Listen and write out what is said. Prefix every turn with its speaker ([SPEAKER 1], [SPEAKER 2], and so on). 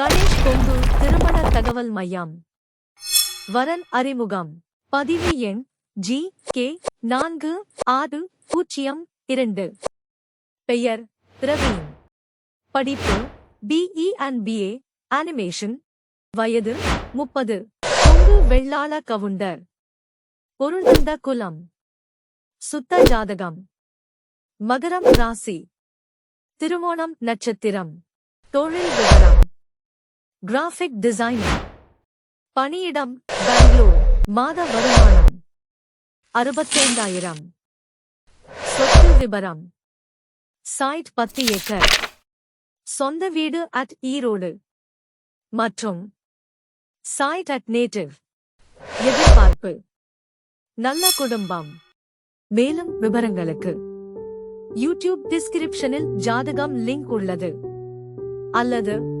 [SPEAKER 1] கணேஷ் கொங்கு திருமண தகவல் மையம். வரன் அறிமுகம். பதிவு எண் ஜி கே நான்கு ஆறு பூஜ்ஜியம் இரண்டு. பெயர் பிரவீன். படிப்பு பிஇ அண்ட் பிஏ அனிமேஷன். வயது முப்பது. கொங்கு வெள்ளாள கவுண்டர். பொருள்தந்த குலம். சுத்த ஜாதகம். மகரம் ராசி. திருமோணம் நட்சத்திரம். தொழில் கிராஃபிக் டிசைனர் பணியிடம் பெங்களூர் மாத வருமானம். அறுபத்தைந்தாயிரம். சொத்து விபரம். சைட் பத்து ஏக்கர். சொந்த வீடு அட் ஈரோடு. மற்றும் சைட் அட் நேட்டிவ் எதிர்பார்ப்பு. நல்ல குடும்பம். மேலும் விவரங்களுக்கு. யூடியூப் டிஸ்கிரிப்ஷனில் ஜாதகம் லிங்க் உள்ளது. அல்லது